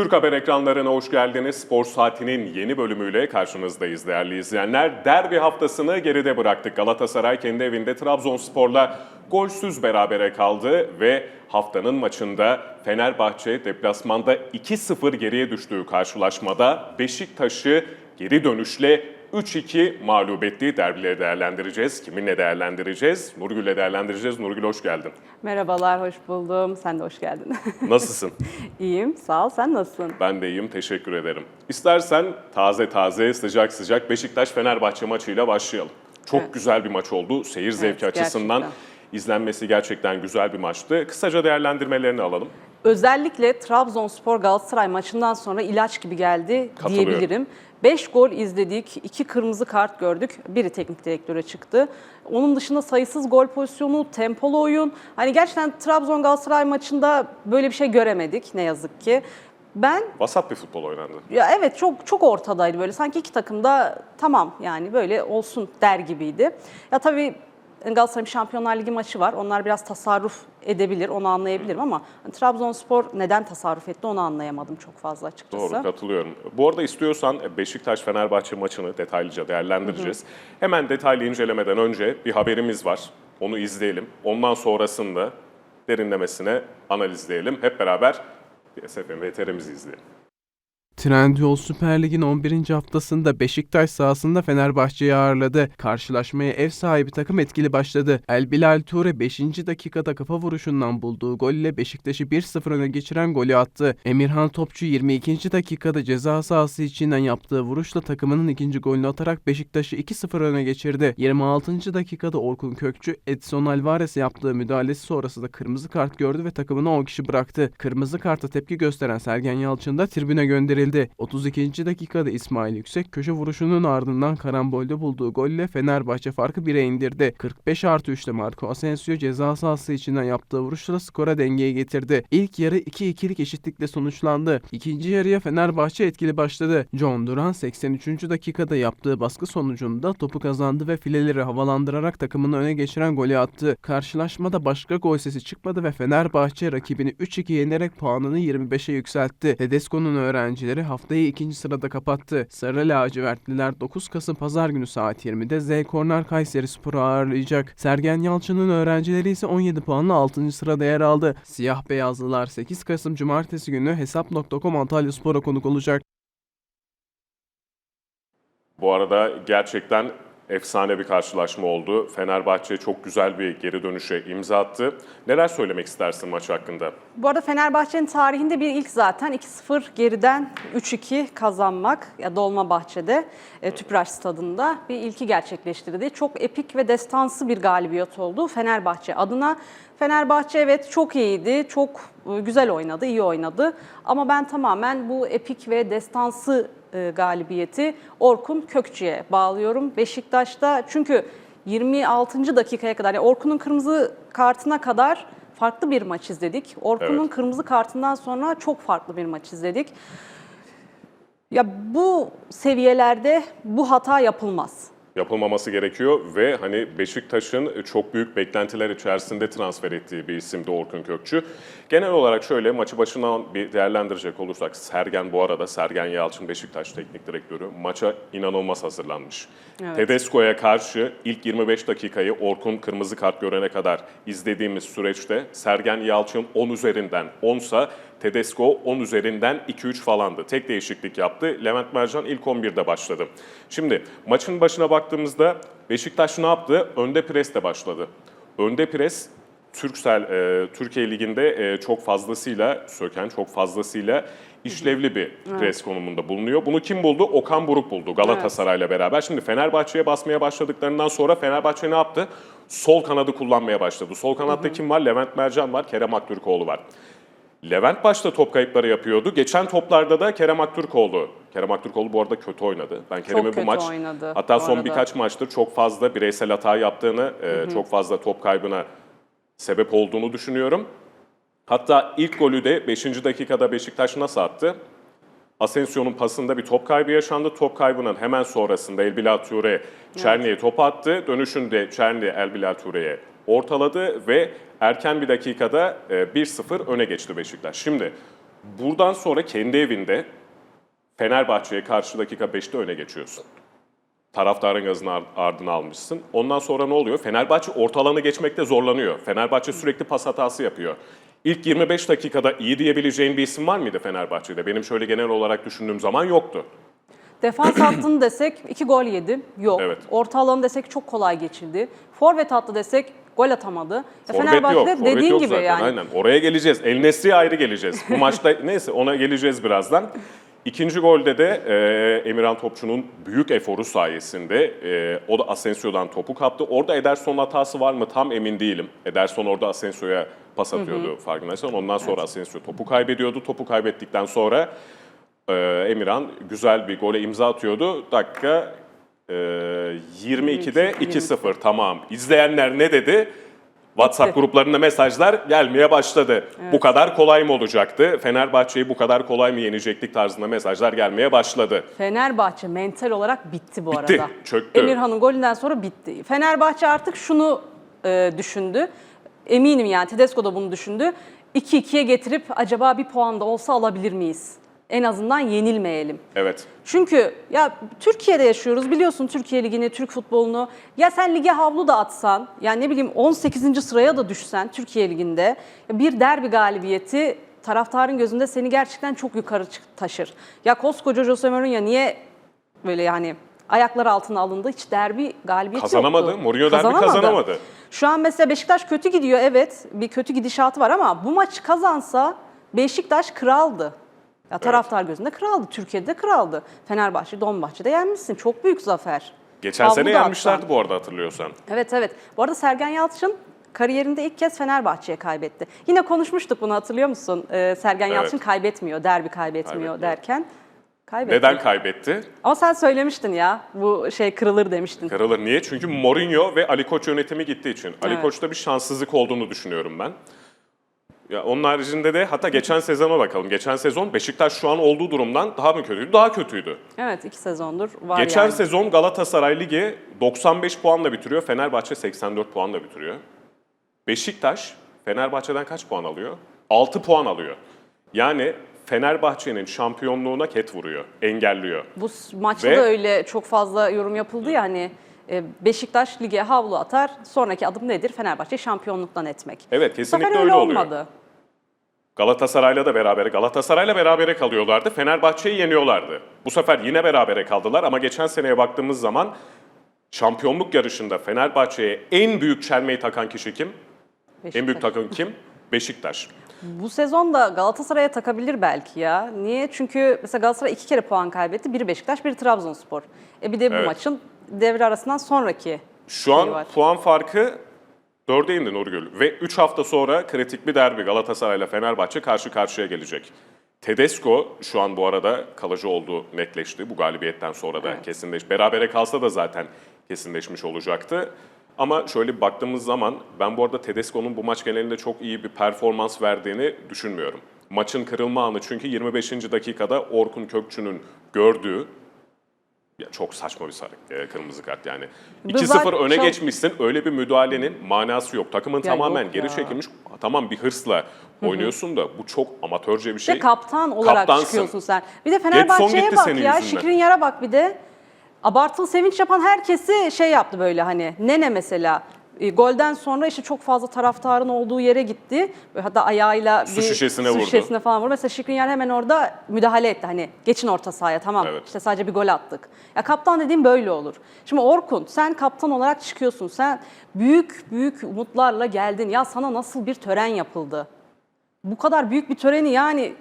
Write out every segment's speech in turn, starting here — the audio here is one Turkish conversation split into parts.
Türk Haber ekranlarına hoş geldiniz. Spor Saati'nin yeni bölümüyle karşınızdayız değerli izleyenler. Derbi haftasını geride bıraktık. Galatasaray kendi evinde Trabzonspor'la golsüz berabere kaldı ve haftanın maçında Fenerbahçe deplasmanda 2-0 geriye düştüğü karşılaşmada Beşiktaş'ı geri dönüşle 3-2 mağlup ettiği derbileri değerlendireceğiz. Kiminle değerlendireceğiz? Nurgül'le değerlendireceğiz. Nurgül hoş geldin. Merhabalar, hoş buldum. Sen de hoş geldin. Nasılsın? İyiyim, sağ ol. Sen nasılsın? Ben de iyiyim, teşekkür ederim. İstersen taze taze, sıcak sıcak Beşiktaş-Fenerbahçe maçıyla başlayalım. Çok Evet. güzel bir maç oldu. Seyir zevki açısından gerçekten. izlenmesi gerçekten güzel bir maçtı. Kısaca değerlendirmelerini alalım. Özellikle Trabzonspor Galatasaray maçından sonra ilaç gibi geldi diyebilirim. 5 gol izledik, 2 kırmızı kart gördük. Biri teknik direktöre çıktı. Onun dışında sayısız gol pozisyonu, tempolu oyun. Hani gerçekten Trabzon Galatasaray maçında böyle bir şey göremedik ne yazık ki. Ben Vasat bir futbol oynandı. Ya evet çok çok ortadaydı böyle. Sanki iki takım da tamam yani böyle olsun der gibiydi. Ya tabii Galatasaray'ın Şampiyonlar Ligi maçı var. Onlar biraz tasarruf edebilir, onu anlayabilirim ama hani Trabzonspor neden tasarruf etti onu anlayamadım çok fazla açıkçası. Doğru, katılıyorum. Bu arada istiyorsan Beşiktaş-Fenerbahçe maçını detaylıca değerlendireceğiz. Hemen detaylı incelemeden önce bir haberimiz var. Onu izleyelim. Ondan sonrasında derinlemesine analizleyelim. Hep beraber SFM VTR'mizi izleyelim. Trendyol Süper Lig'in 11. haftasında Beşiktaş sahasında Fenerbahçe'yi ağırladı. Karşılaşmaya ev sahibi takım etkili başladı. El Bilal Ture 5. dakikada kafa vuruşundan bulduğu golle Beşiktaş'ı 1-0 öne geçiren golü attı. Emirhan Topçu 22. dakikada ceza sahası içinden yaptığı vuruşla takımının ikinci golünü atarak Beşiktaş'ı 2-0 öne geçirdi. 26. dakikada Orkun Kökçü Edson Alvarez'e yaptığı müdahalesi sonrasında kırmızı kart gördü ve takımına 10 kişi bıraktı. Kırmızı karta tepki gösteren Sergen Yalçın da tribüne gönderildi. 32. dakikada İsmail Yüksek köşe vuruşunun ardından karambolde bulduğu golle Fenerbahçe farkı 1'e indirdi. 45 artı 3'te Marco Asensio ceza sahası içinden yaptığı vuruşla skora dengeye getirdi. İlk yarı 2-2'lik eşitlikle sonuçlandı. İkinci yarıya Fenerbahçe etkili başladı. John Duran 83. dakikada yaptığı baskı sonucunda topu kazandı ve fileleri havalandırarak takımını öne geçiren golü attı. Karşılaşmada başka gol sesi çıkmadı ve Fenerbahçe rakibini 3-2 yenerek puanını 25'e yükseltti. Tedesco'nun öğrencileri haftayı ikinci sırada kapattı. Sarı lacivertliler 9 Kasım Pazar günü saat 20'de Z Korner Kayseri Spor'u ağırlayacak. Sergen Yalçın'ın öğrencileri ise 17 puanla 6. sırada yer aldı. Siyah beyazlılar 8 Kasım Cumartesi günü Hesap.com Antalya Spor'a konuk olacak. Bu arada gerçekten efsane bir karşılaşma oldu. Fenerbahçe çok güzel bir geri dönüşe imza attı. Neler söylemek istersin maç hakkında? Bu arada Fenerbahçe'nin tarihinde bir ilk zaten 2-0 geriden 3-2 kazanmak ya Dolmabahçe'de e, Tüpraş stadında bir ilki gerçekleştirdi. Çok epik ve destansı bir galibiyet oldu Fenerbahçe adına. Fenerbahçe evet çok iyiydi, çok e, güzel oynadı, iyi oynadı. Ama ben tamamen bu epik ve destansı e, galibiyeti Orkun Kökçü'ye bağlıyorum. Beşiktaş'ta çünkü 26. dakikaya kadar yani Orkun'un kırmızı kartına kadar farklı bir maç izledik. Orkun'un Evet. kırmızı kartından sonra çok farklı bir maç izledik. Ya bu seviyelerde bu hata yapılmaz. Yapılmaması gerekiyor ve hani Beşiktaş'ın çok büyük beklentiler içerisinde transfer ettiği bir isimdi Orkun Kökçü. Genel olarak şöyle maçı başından bir değerlendirecek olursak Sergen bu arada Sergen Yalçın Beşiktaş teknik direktörü maça inanılmaz hazırlanmış. Evet. Tedesco'ya karşı ilk 25 dakikayı Orkun kırmızı kart görene kadar izlediğimiz süreçte Sergen Yalçın 10 üzerinden 10 sa Tedesco 10 üzerinden 2-3 falandı. Tek değişiklik yaptı. Levent Mercan ilk 11'de başladı. Şimdi maçın başına baktığımızda Beşiktaş ne yaptı? Önde presle başladı. Önde pres Türksel e, Türkiye Ligi'nde e, çok fazlasıyla söken, çok fazlasıyla işlevli bir pres konumunda bulunuyor. Bunu kim buldu? Okan Buruk buldu Galatasaray'la beraber. Şimdi Fenerbahçe'ye basmaya başladıklarından sonra Fenerbahçe ne yaptı? Sol kanadı kullanmaya başladı. Sol kanatta kim var? Levent Mercan var, Kerem Aktürkoğlu var. Levent başta top kayıpları yapıyordu. Geçen toplarda da Kerem Aktürkoğlu. Kerem Aktürkoğlu bu arada kötü oynadı. Ben Kerem'i bu maç oynadı hatta bu son arada. birkaç maçtır çok fazla bireysel hata yaptığını, e, çok fazla top kaybına sebep olduğunu düşünüyorum. Hatta ilk golü de 5. dakikada Beşiktaş nasıl attı? Asensio'nun pasında bir top kaybı yaşandı. Top kaybının hemen sonrasında Elbilal Ture Çerni'ye top attı. Dönüşünde Çerni Elbilal Ture'ye ortaladı ve erken bir dakikada e, 1-0 öne geçti Beşiktaş. Şimdi Buradan sonra kendi evinde Fenerbahçe'ye karşı dakika 5'te öne geçiyorsun. Taraftarın gazını ar- ardına almışsın. Ondan sonra ne oluyor? Fenerbahçe orta alanı geçmekte zorlanıyor. Fenerbahçe sürekli pas hatası yapıyor. İlk 25 dakikada iyi diyebileceğin bir isim var mıydı Fenerbahçe'de? Benim şöyle genel olarak düşündüğüm zaman yoktu. Defans hattını desek iki gol yedi. Yok. Evet. Orta alanı desek çok kolay geçildi. Forvet hattı desek gol atamadı. Forvet Fenerbahçe'de yok, dediğin yok gibi zaten, yani. Aynen. Oraya geleceğiz. El Nesri'ye ayrı geleceğiz. Bu maçta neyse ona geleceğiz birazdan. İkinci golde de e, Emirhan Topçu'nun büyük eforu sayesinde e, o da Asensio'dan topu kaptı. Orada Ederson'un hatası var mı tam emin değilim. Ederson orada Asensio'ya pas atıyordu farkındaysan. Ondan sonra Asensio topu kaybediyordu. Topu kaybettikten sonra e, Emirhan güzel bir gole imza atıyordu. Dakika e, 22'de 2-0 tamam. İzleyenler ne dedi? WhatsApp Bitti. gruplarında mesajlar gelmeye başladı. Bu kadar kolay mı olacaktı? Fenerbahçe'yi bu kadar kolay mı yenecektik tarzında mesajlar gelmeye başladı. Fenerbahçe mental olarak bitti bu Bitti, arada. çöktü. Emirhan'ın golünden sonra bitti. Fenerbahçe artık şunu e, düşündü. Eminim yani Tedesco da bunu düşündü. 2-2'ye getirip acaba bir puan da olsa alabilir miyiz? En azından yenilmeyelim. Evet. Çünkü ya Türkiye'de yaşıyoruz biliyorsun Türkiye Ligi'ni, Türk futbolunu. Ya sen lige havlu da atsan, yani ne bileyim 18. sıraya da düşsen Türkiye Ligi'nde bir derbi galibiyeti taraftarın gözünde seni gerçekten çok yukarı taşır. Ya koskoca Jose Mourinho niye böyle yani ayaklar altına alındı? Hiç derbi galibiyeti Kazanamadı. yoktu. Mourinho derbi kazanamadı. Şu an mesela Beşiktaş kötü gidiyor evet. Bir kötü gidişatı var ama bu maçı kazansa Beşiktaş kraldı. Ya taraftar gözünde kraldı. Türkiye'de kraldı. Fenerbahçe, Donbahçe'de yenmişsin. Çok büyük zafer. Geçen Havlu sene da yenmişlerdi atsan. bu arada hatırlıyorsan. Evet evet. Bu arada Sergen Yalçın kariyerinde ilk kez Fenerbahçe'ye kaybetti. Yine konuşmuştuk bunu hatırlıyor musun? Ee, Sergen Evet. Yalçın kaybetmiyor, derbi kaybetmiyor Kaybetmiyor. derken. Kaybetti. Neden kaybetti? Ama sen söylemiştin ya bu şey kırılır demiştin. Kırılır. Niye? Çünkü Mourinho ve Ali Koç yönetimi gittiği için. Ali Evet. Koç'ta bir şanssızlık olduğunu düşünüyorum ben. Ya onun haricinde de hatta geçen sezona bakalım. Geçen sezon Beşiktaş şu an olduğu durumdan daha mı kötüydü? Daha kötüydü. Evet iki sezondur var Geçen yani. sezon Galatasaray Ligi 95 puanla bitiriyor. Fenerbahçe 84 puanla bitiriyor. Beşiktaş Fenerbahçe'den kaç puan alıyor? 6 puan alıyor. Yani Fenerbahçe'nin şampiyonluğuna ket vuruyor, engelliyor. Bu maçta Ve- da öyle çok fazla yorum yapıldı ya hani e, Beşiktaş lige havlu atar. Sonraki adım nedir? Fenerbahçe şampiyonluktan etmek. Evet kesinlikle öyle öyle oluyor. olmadı. Galatasaray'la da berabere, Galatasaray'la berabere kalıyorlardı. Fenerbahçe'yi yeniyorlardı. Bu sefer yine berabere kaldılar ama geçen seneye baktığımız zaman şampiyonluk yarışında Fenerbahçe'ye en büyük çelmeyi takan kişi kim? En büyük Beşiktaş. takan kim? Beşiktaş. Bu sezon da Galatasaray'a takabilir belki ya. Niye? Çünkü mesela Galatasaray iki kere puan kaybetti. Biri Beşiktaş, biri Trabzonspor. E bir de bu Evet. maçın devre arasından sonraki Şu an şeyi var. puan farkı 4'e indi Nurgül. Ve 3 hafta sonra kritik bir derbi Galatasaray ile Fenerbahçe karşı karşıya gelecek. Tedesco şu an bu arada kalıcı olduğu netleşti. Bu galibiyetten sonra da kesinleş. Berabere kalsa da zaten kesinleşmiş olacaktı. Ama şöyle baktığımız zaman ben bu arada Tedesco'nun bu maç genelinde çok iyi bir performans verdiğini düşünmüyorum. Maçın kırılma anı çünkü 25. dakikada Orkun Kökçü'nün gördüğü ya çok saçma bir sarı e, kırmızı kart yani. Bu 2-0 zaten öne çok- geçmişsin. Öyle bir müdahalenin manası yok. Takımın tamamen yok geri ya. çekilmiş. Tamam bir hırsla oynuyorsun da bu çok amatörce bir şey. Ve kaptan olarak Kaptansın. çıkıyorsun sen. Bir de Fenerbahçe'ye gitti bak senin ya. yüzünden. Şikrinyar'a bak bir de. Abartılı sevinç yapan herkesi şey yaptı böyle hani. Nene mesela. E, golden sonra işte çok fazla taraftarın olduğu yere gitti. Hatta ayağıyla Su bir şişesine su vurdu. şişesine falan vurdu. Mesela Şikrinyar hemen orada müdahale etti. Hani geçin orta sahaya tamam Evet. işte sadece bir gol attık. Ya kaptan dediğim böyle olur. Şimdi Orkun sen kaptan olarak çıkıyorsun. Sen büyük büyük umutlarla geldin. Ya sana nasıl bir tören yapıldı? bu kadar büyük bir töreni yani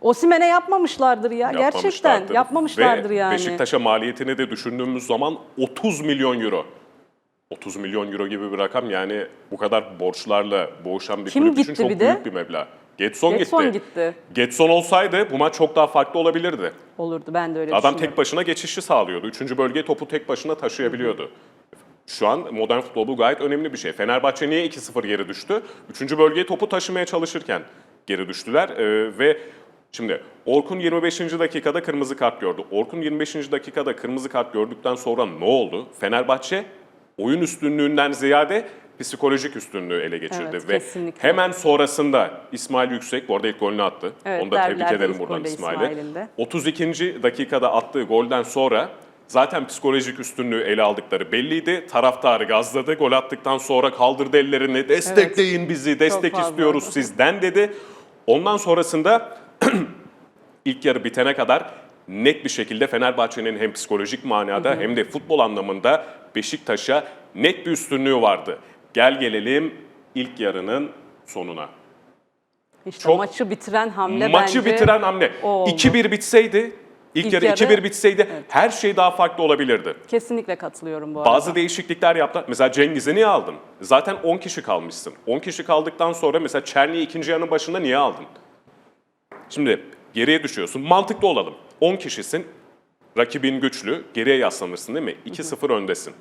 Osimhen'e yapmamışlardır ya. Gerçekten Yapmamışlardır. yapmamışlardır Ve yani. Beşiktaş'a maliyetini de düşündüğümüz zaman 30 milyon euro. 30 milyon euro gibi bir rakam yani bu kadar borçlarla boğuşan bir Kim kulüp için gitti çok bir de? büyük bir meblağ. Getson, Getson gitti. gitti. Getson olsaydı bu maç çok daha farklı olabilirdi. Olurdu ben de öyle Adam düşünüyorum. tek başına geçişi sağlıyordu. Üçüncü bölgeye topu tek başına taşıyabiliyordu. Şu an modern futbol bu gayet önemli bir şey. Fenerbahçe niye 2-0 geri düştü? Üçüncü bölgeye topu taşımaya çalışırken geri düştüler. Ee, ve şimdi Orkun 25. dakikada kırmızı kart gördü. Orkun 25. dakikada kırmızı kart gördükten sonra ne oldu? Fenerbahçe oyun üstünlüğünden ziyade psikolojik üstünlüğü ele geçirdi. Evet, Ve kesinlikle. hemen sonrasında İsmail Yüksek, bu arada ilk golünü attı. Evet, Onu da tebrik edelim buradan İsmail'e. İsmail'in de. 32. dakikada attığı golden sonra zaten psikolojik üstünlüğü ele aldıkları belliydi. Taraftarı gazladı. Gol attıktan sonra kaldırdı ellerini. Destekleyin bizi, destek istiyoruz sizden dedi. Ondan sonrasında ilk yarı bitene kadar net bir şekilde Fenerbahçe'nin hem psikolojik manada hem de futbol anlamında Beşiktaş'a net bir üstünlüğü vardı. Gel gelelim ilk yarının sonuna. İşte Çok- maçı bitiren hamle Maçı bence bitiren hamle. o oldu. 2-1 bitseydi, ilk, İlk yarı, yarı- 2-1 bitseydi her şey daha farklı olabilirdi. Kesinlikle katılıyorum bu arada. Bazı değişiklikler yaptılar. Mesela Cengiz'i niye aldın? Zaten 10 kişi kalmışsın. 10 kişi kaldıktan sonra mesela Çerni'yi ikinci yarının başında niye aldın? Şimdi geriye düşüyorsun. Mantıklı olalım. 10 kişisin. Rakibin güçlü. Geriye yaslanırsın değil mi? 2-0 öndesin.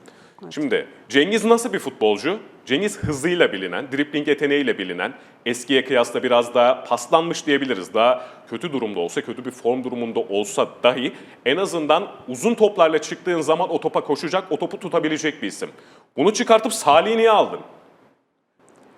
Şimdi Cengiz nasıl bir futbolcu? Cengiz hızıyla bilinen, dribling yeteneğiyle bilinen, eskiye kıyasla biraz daha paslanmış diyebiliriz. Daha kötü durumda olsa, kötü bir form durumunda olsa dahi en azından uzun toplarla çıktığın zaman o topa koşacak, o topu tutabilecek bir isim. Bunu çıkartıp Salih'i niye aldın?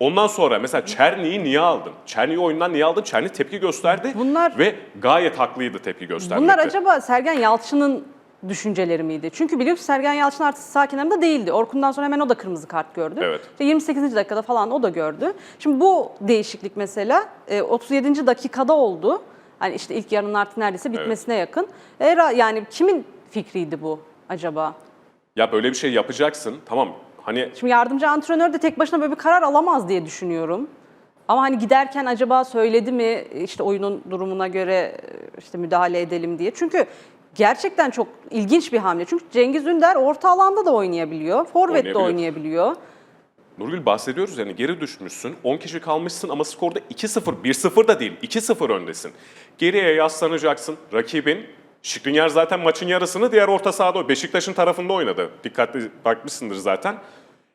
Ondan sonra mesela Çerni'yi niye aldın? Çerni'yi oyundan niye aldın? Çerni tepki gösterdi Bunlar- ve gayet haklıydı tepki göstermekte. Bunlar acaba Sergen Yalçın'ın düşünceleri miydi? Çünkü biliyorsun Sergen Yalçın artık sağ kenarında değildi. Orkun'dan sonra hemen o da kırmızı kart gördü. Evet. İşte 28. dakikada falan o da gördü. Şimdi bu değişiklik mesela e, 37. dakikada oldu. Hani işte ilk yarının artık neredeyse bitmesine yakın. Era, yani kimin fikriydi bu acaba? Ya böyle bir şey yapacaksın tamam hani Şimdi yardımcı antrenör de tek başına böyle bir karar alamaz diye düşünüyorum. Ama hani giderken acaba söyledi mi işte oyunun durumuna göre e, işte müdahale edelim diye. Çünkü gerçekten çok ilginç bir hamle. Çünkü Cengiz Ünder orta alanda da oynayabiliyor. Forvet de oynayabiliyor. Nurgül bahsediyoruz yani geri düşmüşsün. 10 kişi kalmışsın ama skorda 2-0, 1-0 da değil 2-0 öndesin. Geriye yaslanacaksın. Rakibin Şikrinyar zaten maçın yarısını diğer orta sahada Beşiktaş'ın tarafında oynadı. Dikkatli bakmışsındır zaten.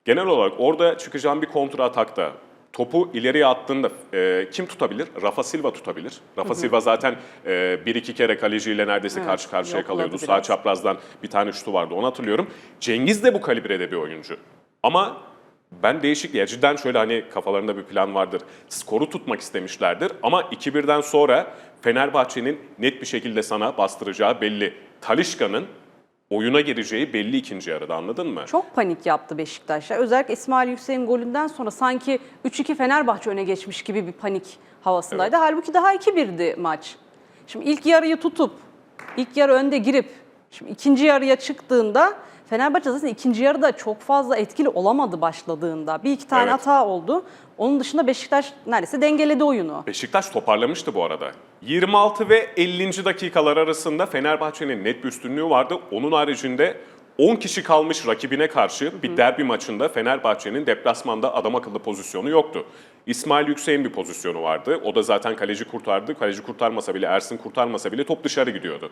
Genel olarak orada çıkacağın bir kontra atakta topu ileriye attığında e, kim tutabilir? Rafa Silva tutabilir. Rafa Silva zaten e, bir iki kere kaleciyle neredeyse Evet, karşı karşıya yokladı kalıyordu. biraz. Sağ çaprazdan bir tane şutu vardı onu hatırlıyorum. Cengiz de bu kalibrede bir oyuncu. Ama ben değişik ya cidden şöyle hani kafalarında bir plan vardır. Skoru tutmak istemişlerdir ama 2-1'den sonra Fenerbahçe'nin net bir şekilde sana bastıracağı belli. Talişka'nın oyuna gireceği belli ikinci yarıda anladın mı? Çok panik yaptı Beşiktaş'a. Özellikle İsmail Yüksek'in golünden sonra sanki 3-2 Fenerbahçe öne geçmiş gibi bir panik havasındaydı. Halbuki daha 2-1'di maç. Şimdi ilk yarıyı tutup, ilk yarı önde girip, şimdi ikinci yarıya çıktığında Fenerbahçe zaten ikinci yarıda çok fazla etkili olamadı başladığında. Bir iki tane Evet. hata oldu. Onun dışında Beşiktaş neredeyse dengeledi oyunu. Beşiktaş toparlamıştı bu arada. 26 ve 50. dakikalar arasında Fenerbahçe'nin net bir üstünlüğü vardı. Onun haricinde 10 kişi kalmış rakibine karşı bir derbi maçında Fenerbahçe'nin deplasmanda adam akıllı pozisyonu yoktu. İsmail Yüksek'in bir pozisyonu vardı. O da zaten kaleci kurtardı. Kaleci kurtarmasa bile, Ersin kurtarmasa bile top dışarı gidiyordu.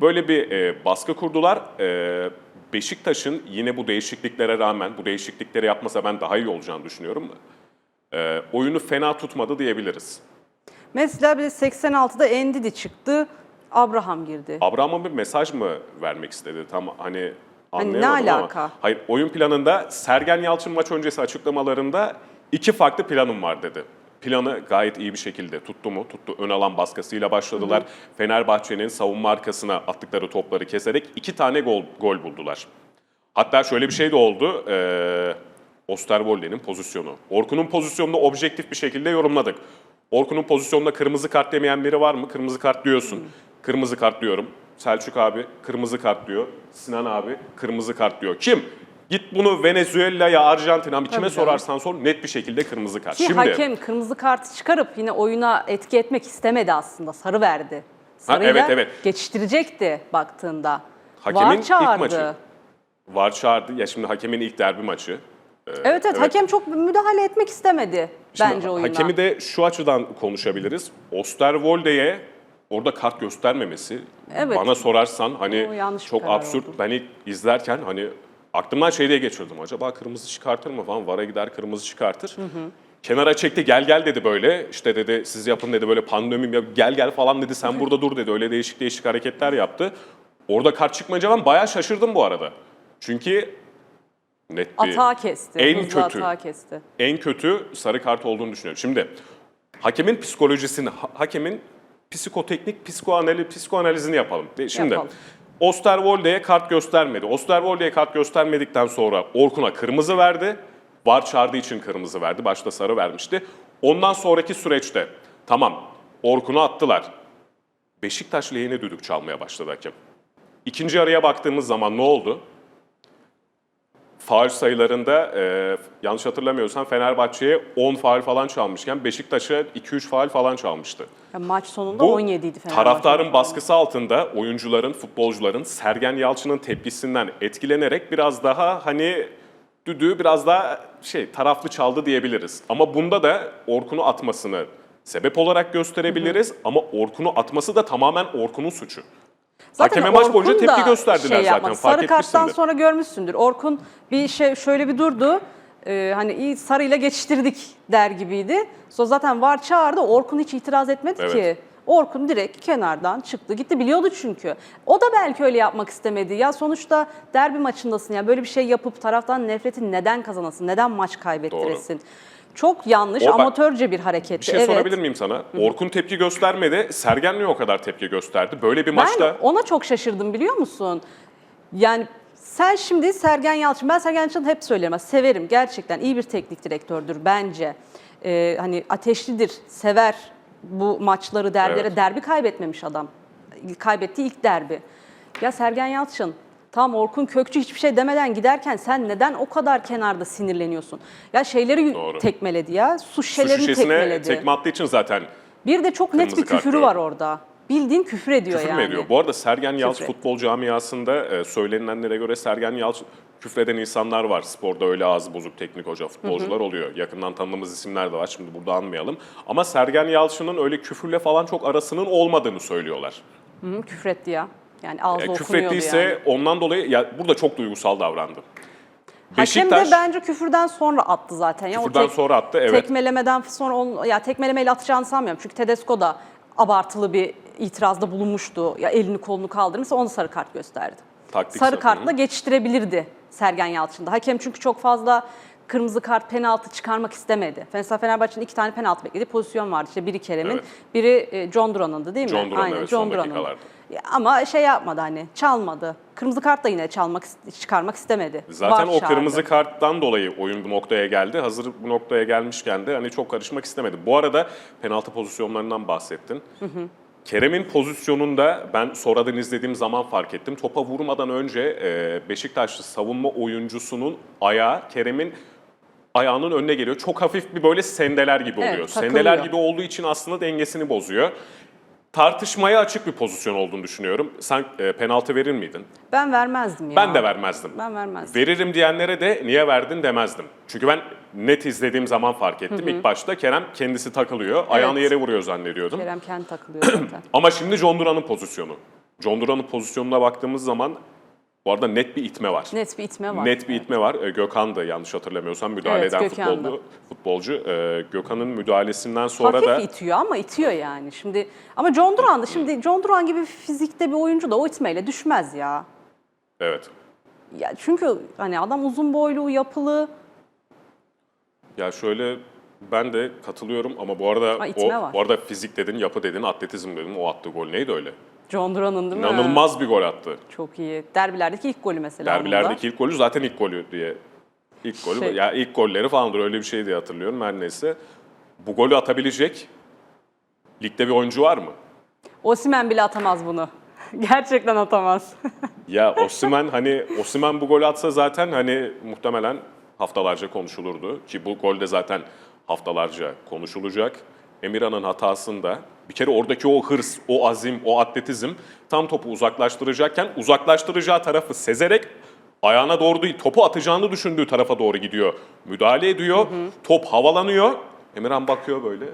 Böyle bir e, baskı kurdular. E, Beşiktaş'ın yine bu değişikliklere rağmen, bu değişiklikleri yapmasa ben daha iyi olacağını düşünüyorum. E, oyunu fena tutmadı diyebiliriz. Mesela bir de 86'da Endidi çıktı, Abraham girdi. Abraham'a bir mesaj mı vermek istedi? Tam hani Hani ne ama. alaka? Hayır, oyun planında Sergen Yalçın maç öncesi açıklamalarında iki farklı planım var dedi. Planı gayet iyi bir şekilde tuttu mu? Tuttu. Ön alan baskısıyla başladılar. Fenerbahçe'nin savunma arkasına attıkları topları keserek iki tane gol, gol buldular. Hatta şöyle bir şey de oldu. Ee, Osterwolde'nin pozisyonu. Orkun'un pozisyonunu objektif bir şekilde yorumladık. Orkun'un pozisyonunda kırmızı kart demeyen biri var mı? Kırmızı kart diyorsun. Kırmızı kart diyorum. Selçuk abi kırmızı kart diyor. Sinan abi kırmızı kart diyor. Kim? Git bunu Venezuela ya Arjantin abi kime canım. sorarsan sor net bir şekilde kırmızı kart. Ki Şimdi hakem kırmızı kartı çıkarıp yine oyuna etki etmek istemedi aslında. Sarı verdi. Sarıyla evet, evet. geçiştirecekti baktığında. Hakemin Var ilk maçı. var çağırdı. Ya şimdi hakemin ilk derbi maçı. Evet, evet hakem çok müdahale etmek istemedi Şimdi bence oyuna. Hakemi de şu açıdan konuşabiliriz. Osterwolde'ye orada kart göstermemesi Evet. bana sorarsan hani çok absürt. oldu. Ben ilk izlerken hani aklımdan şey diye geçirdim. Acaba kırmızı çıkartır mı falan? Vara gider kırmızı çıkartır. Kenara çekti gel gel dedi böyle. İşte dedi siz yapın dedi böyle pandemi yap- gel gel falan dedi. Sen burada dur dedi. Öyle değişik değişik hareketler yaptı. Orada kart çıkmayınca ben bayağı şaşırdım bu arada. Çünkü Net bir Atağı kesti. En hızlı kötü. atağı kesti. en kötü sarı kart olduğunu düşünüyorum. Şimdi hakemin psikolojisini, ha- hakemin psikoteknik, psikoanaliz, psikoanalizini yapalım. Şimdi Yapalım. Osterwolde'ye kart göstermedi. Osterwolde'ye kart göstermedikten sonra Orkun'a kırmızı verdi. Var çağırdığı için kırmızı verdi. Başta sarı vermişti. Ondan sonraki süreçte tamam Orkun'u attılar. Beşiktaş lehine düdük çalmaya başladı hakem. İkinci yarıya baktığımız zaman ne oldu? Faul sayılarında e, yanlış hatırlamıyorsam Fenerbahçe'ye 10 faul falan çalmışken Beşiktaş'a 2-3 faul falan çalmıştı. Ya maç sonunda Bu 17 idi Fenerbahçe. taraftarın baskısı altında oyuncuların, futbolcuların Sergen Yalçın'ın tepkisinden etkilenerek biraz daha hani düdüğü biraz daha şey taraflı çaldı diyebiliriz. Ama bunda da Orkun'u atmasını sebep olarak gösterebiliriz ama Orkun'u atması da tamamen Orkun'un suçu. Zaten Hakeme maç boyunca tepki da gösterdiler şey zaten, yapmadı. fark Sarı karttan etmişsindir. sonra görmüşsündür. Orkun bir şey şöyle bir durdu. Ee, hani iyi sarıyla geçiştirdik der gibiydi. Sonra zaten var çağırdı. Orkun hiç itiraz etmedi Evet. ki. Orkun direkt kenardan çıktı gitti biliyordu çünkü. O da belki öyle yapmak istemedi. Ya sonuçta derbi maçındasın ya böyle bir şey yapıp taraftan nefretin neden kazanasın? Neden maç kaybettiresin? Çok yanlış, O amatörce bir hareketti. Bir şey evet. sorabilir miyim sana? Orkun tepki göstermedi. Sergen niye o kadar tepki gösterdi? Böyle bir Ben maçta ona çok şaşırdım biliyor musun? Yani sen şimdi Sergen Yalçın, ben Sergen Yalçın'ı hep söylerim, severim gerçekten iyi bir teknik direktördür bence. Ee, hani ateşlidir, sever bu maçları, derbilere. Evet. Derbi kaybetmemiş adam. Kaybettiği ilk derbi. Ya Sergen Yalçın, tam Orkun Kökçü hiçbir şey demeden giderken sen neden o kadar kenarda sinirleniyorsun? Ya şeyleri Doğru. tekmeledi ya, su su şişelerini şişesine tekmeledi. tekme attığı için zaten bir de çok net Kırmızı bir kart küfürü var orada. Bildiğin küfür ediyor küfür yani. mü ediyor? Bu arada Sergen Yalçın Küfür. futbol camiasında e, söylenilenlere göre Sergen Yalçın küfreden insanlar var. Sporda öyle ağzı bozuk teknik hoca futbolcular oluyor. Yakından tanıdığımız isimler de var. Şimdi burada anmayalım. Ama Sergen Yalçın'ın öyle küfürle falan çok arasının olmadığını söylüyorlar. Hı, küfretti ya. Yani ağzı E, küfrettiyse yani. ondan dolayı ya burada çok duygusal davrandı. Hakem de bence küfürden sonra attı zaten. Ya o Küfürden tek- sonra attı, evet. Tekmelemeden sonra on, ya tekmelemeyle atacağını sanmıyorum. Çünkü Tedesco da abartılı bir itirazda bulunmuştu. Ya elini kolunu kaldırmışsa onu sarı kart gösterdi. Taktik sarı kartla geçiştirebilirdi Sergen Yalçın'da. Hakem çünkü çok fazla kırmızı kart, penaltı çıkarmak istemedi. Mesela Fenerbahçe'nin iki tane penaltı beklediği pozisyon vardı. İşte biri Kerem'in, Evet. biri e, John Duran'ındı değil mi? John Duran, evet, son dakikalarda. Ama şey yapmadı hani, çalmadı. Kırmızı kart da yine çalmak, çıkarmak istemedi. Zaten Var o çağırdı. kırmızı karttan dolayı oyun bu noktaya geldi. Hazır bu noktaya gelmişken de hani çok karışmak istemedi. Bu arada penaltı pozisyonlarından bahsettin. Kerem'in pozisyonunda ben sonradan izlediğim zaman fark ettim. Topa vurmadan önce e, Beşiktaşlı savunma oyuncusunun ayağı Kerem'in ayağının önüne geliyor. Çok hafif bir böyle sendeler gibi Evet, oluyor. takılıyor. sendeler gibi olduğu için aslında dengesini bozuyor. Tartışmaya açık bir pozisyon olduğunu düşünüyorum. Sen e, penaltı verir miydin? Ben vermezdim ya. Ben de vermezdim. Ben vermezdim. Veririm diyenlere de niye verdin demezdim. Çünkü ben net izlediğim zaman fark ettim. İlk başta Kerem kendisi takılıyor. Ayağını yere vuruyor zannediyordum. Kerem kendi takılıyor zaten. Ama şimdi John Duran'ın pozisyonu. John Duran'ın pozisyonuna baktığımız zaman bu arada net bir itme var. Net bir itme var. Net bir itme var. Ee, Gökhan da yanlış hatırlamıyorsam müdahale Evet, eden Gökhan da. futbolcu. futbolcu. Ee, Gökhan'ın müdahalesinden sonra Hafif da itiyor ama itiyor yani. Şimdi ama John Duran da şimdi John Duran gibi fizikte bir oyuncu da o itmeyle düşmez ya. evet. Ya çünkü hani adam uzun boylu, yapılı. Ya şöyle ben de katılıyorum ama bu arada itme o var. bu arada fizik dedin, yapı dedin, atletizm dedin. O attığı gol neydi öyle? John Duran'ın değil mi? İnanılmaz bir gol attı. Çok iyi. Derbilerdeki ilk golü mesela. Derbilerdeki ilk golü zaten ilk golü diye. İlk golü Şey- ya ilk golleri falandır öyle bir şey diye hatırlıyorum her neyse. Bu golü atabilecek ligde bir oyuncu var mı? Osimhen bile atamaz bunu. Gerçekten atamaz. Ya Osimhen hani Osimhen bu golü atsa zaten hani muhtemelen haftalarca konuşulurdu ki bu golde zaten haftalarca konuşulacak. Emirhan'ın hatasında bir kere oradaki o hırs, o azim, o atletizm tam topu uzaklaştıracakken uzaklaştıracağı tarafı sezerek ayağına doğru değil, topu atacağını düşündüğü tarafa doğru gidiyor. Müdahale ediyor, top havalanıyor. Emirhan bakıyor böyle.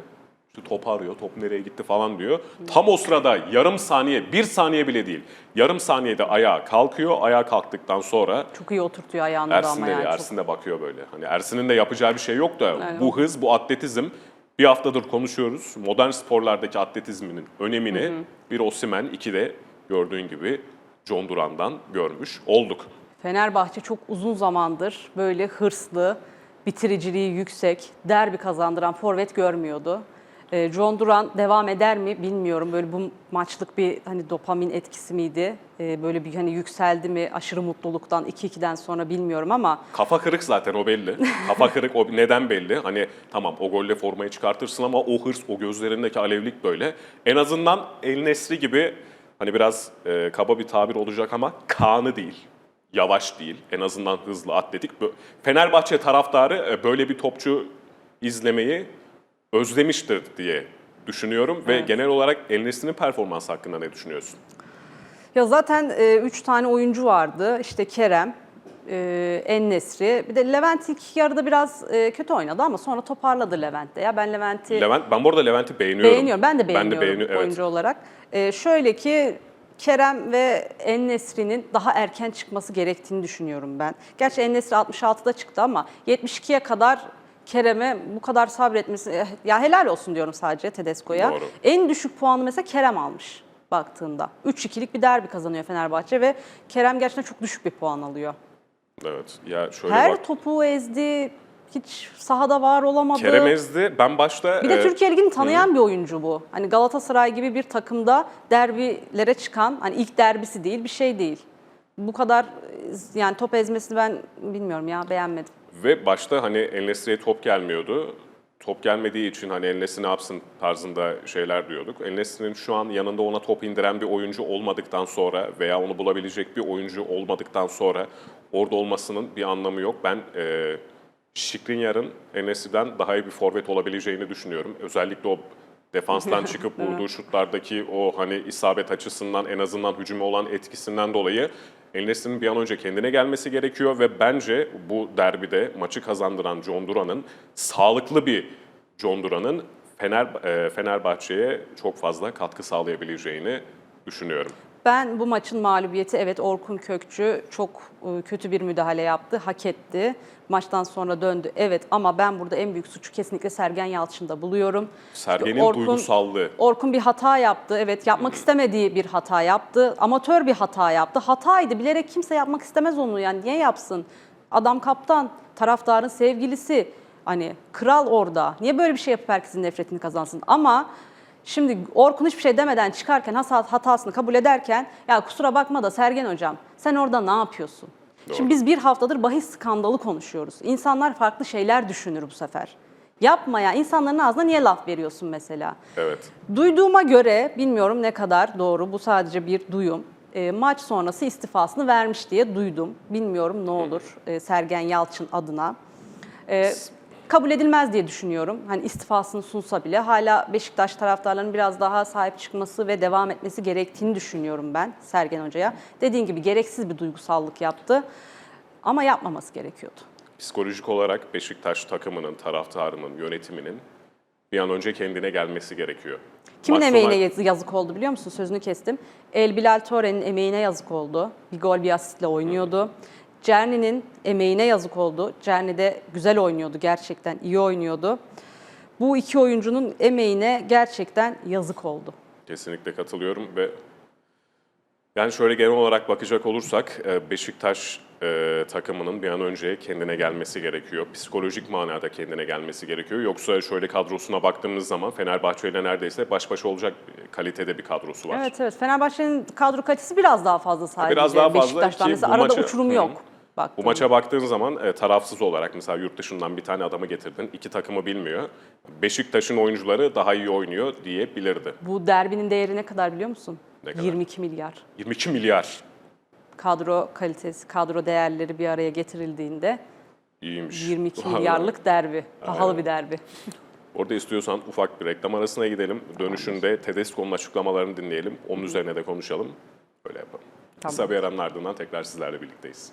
İşte top arıyor, top nereye gitti falan diyor. Tam o sırada yarım saniye, bir saniye bile değil. Yarım saniyede ayağa kalkıyor. Ayağa kalktıktan sonra Çok iyi oturtuyor ayağını Ersin ama de, yani. Çok- Ersin de bakıyor böyle. Hani Ersin'in de yapacağı bir şey yok da Yani bu hız, bu atletizm bir haftadır konuşuyoruz. Modern sporlardaki atletizminin önemini bir Osimhen, iki de gördüğün gibi John Duran'dan görmüş olduk. Fenerbahçe çok uzun zamandır böyle hırslı, bitiriciliği yüksek, derbi kazandıran forvet görmüyordu. Ee, John Duran devam eder mi bilmiyorum. Böyle bu maçlık bir hani dopamin etkisi miydi? Ee, böyle bir hani yükseldi mi aşırı mutluluktan 2-2'den sonra bilmiyorum ama Kafa kırık zaten o belli. Kafa kırık o neden belli? Hani tamam o golle formayı çıkartırsın ama o hırs, o gözlerindeki alevlik böyle. En azından El Nesri gibi hani biraz e, kaba bir tabir olacak ama kanı değil. Yavaş değil. En azından hızlı, atletik. Fenerbahçe taraftarı e, böyle bir topçu izlemeyi özlemiştir diye düşünüyorum. Ve genel olarak El Nesri'nin performansı hakkında ne düşünüyorsun? Ya zaten 3 tane oyuncu vardı. İşte Kerem, e, En-Nesri. Bir de Levent ilk yarıda biraz e, kötü oynadı ama sonra toparladı Levent de. Ya ben Levent'i Levent, ben bu arada Levent'i beğeniyorum. beğeniyorum. Ben de beğeniyorum Ben de evet. oyuncu olarak. E, şöyle ki Kerem ve En-Nesri'nin daha erken çıkması gerektiğini düşünüyorum ben. Gerçi En-Nesri 66'da çıktı ama 72'ye kadar Kerem'e bu kadar sabretmesi, eh, ya helal olsun diyorum sadece Tedesco'ya. Doğru. En düşük puanı mesela Kerem almış baktığında. 3-2'lik bir derbi kazanıyor Fenerbahçe ve Kerem gerçekten çok düşük bir puan alıyor. Evet. Ya şöyle Her bak. topu ezdi, hiç sahada var olamadı. Kerem ezdi. Ben başta... Bir de e, Türkiye Ligi'ni tanıyan bir oyuncu bu. Hani Galatasaray gibi bir takımda derbilere çıkan, hani ilk derbisi değil, bir şey değil. Bu kadar e, yani top ezmesini ben bilmiyorum ya beğenmedim. Ve başta hani El Nesri'ye top gelmiyordu. Top gelmediği için hani El Nesri ne yapsın tarzında şeyler diyorduk. El Nesri'nin şu an yanında ona top indiren bir oyuncu olmadıktan sonra veya onu bulabilecek bir oyuncu olmadıktan sonra orada olmasının bir anlamı yok. Ben e, Şikrinyar'ın El Nesri'den daha iyi bir forvet olabileceğini düşünüyorum. Özellikle o defanstan çıkıp vurduğu şutlardaki o hani isabet açısından en azından hücuma olan etkisinden dolayı El Nesri'nin bir an önce kendine gelmesi gerekiyor ve bence bu derbide maçı kazandıran John Duran'ın sağlıklı bir John Duran'ın Fener, e, Fenerbahçe'ye çok fazla katkı sağlayabileceğini düşünüyorum. Ben bu maçın mağlubiyeti evet Orkun Kökçü çok e, kötü bir müdahale yaptı, hak etti. Maçtan sonra döndü evet ama ben burada en büyük suçu kesinlikle Sergen Yalçın'da buluyorum. Sergen'in Orkun- duygusallığı. Orkun bir hata yaptı. Evet yapmak istemediği bir hata yaptı. Amatör bir hata yaptı. Hataydı. Bilerek kimse yapmak istemez onu. Yani niye yapsın? Adam kaptan, taraftarın sevgilisi. Hani kral orada. Niye böyle bir şey yapıp herkesin nefretini kazansın? Ama şimdi Orkun hiçbir şey demeden çıkarken hatasını kabul ederken ya kusura bakma da Sergen hocam sen orada ne yapıyorsun? Şimdi biz bir haftadır bahis skandalı konuşuyoruz. İnsanlar farklı şeyler düşünür bu sefer. Yapma ya. insanların ağzına niye laf veriyorsun mesela? Evet. Duyduğuma göre, bilmiyorum ne kadar doğru, bu sadece bir duyum. E, maç sonrası istifasını vermiş diye duydum. Bilmiyorum ne olur e, Sergen Yalçın adına. E, kabul edilmez diye düşünüyorum. Hani istifasını sunsa bile hala Beşiktaş taraftarlarının biraz daha sahip çıkması ve devam etmesi gerektiğini düşünüyorum ben Sergen Hoca'ya. Dediğin gibi gereksiz bir duygusallık yaptı ama yapmaması gerekiyordu. Psikolojik olarak Beşiktaş takımının, taraftarının, yönetiminin bir an önce kendine gelmesi gerekiyor. Kimin Maç emeğine yaz- yazık oldu biliyor musun? Sözünü kestim. El Bilal Torre'nin emeğine yazık oldu. Bir gol bir asistle oynuyordu. Cerni'nin emeğine yazık oldu. Cerni de güzel oynuyordu gerçekten, iyi oynuyordu. Bu iki oyuncunun emeğine gerçekten yazık oldu. Kesinlikle katılıyorum ve yani şöyle genel olarak bakacak olursak e, Beşiktaş e, takımının bir an önce kendine gelmesi gerekiyor. Psikolojik manada kendine gelmesi gerekiyor. Yoksa şöyle kadrosuna baktığımız zaman Fenerbahçe ile neredeyse baş başa olacak kalitede bir kadrosu var. Evet evet. Fenerbahçe'nin kadro kalitesi biraz daha fazla sadece. Biraz daha fazla Beşiktaş'tan. ki Mesela bu arada maça- uçurum Hı. yok. Bu baktığında. maça baktığın zaman e, tarafsız olarak mesela yurt dışından bir tane adamı getirdin. iki takımı bilmiyor. Beşiktaş'ın oyuncuları daha iyi oynuyor diyebilirdi. Bu derbinin değeri ne kadar biliyor musun? Ne kadar? 22 milyar. 22 milyar. Kadro kalitesi, kadro değerleri bir araya getirildiğinde İyiymiş. 22 Vallahi. milyarlık derbi. Pahalı bir derbi. Orada istiyorsan ufak bir reklam arasına gidelim. Dönüşünde Tedesco'nun açıklamalarını dinleyelim. Onun üzerine de konuşalım. Öyle yapalım. Kısa bir aranın ardından tekrar sizlerle birlikteyiz.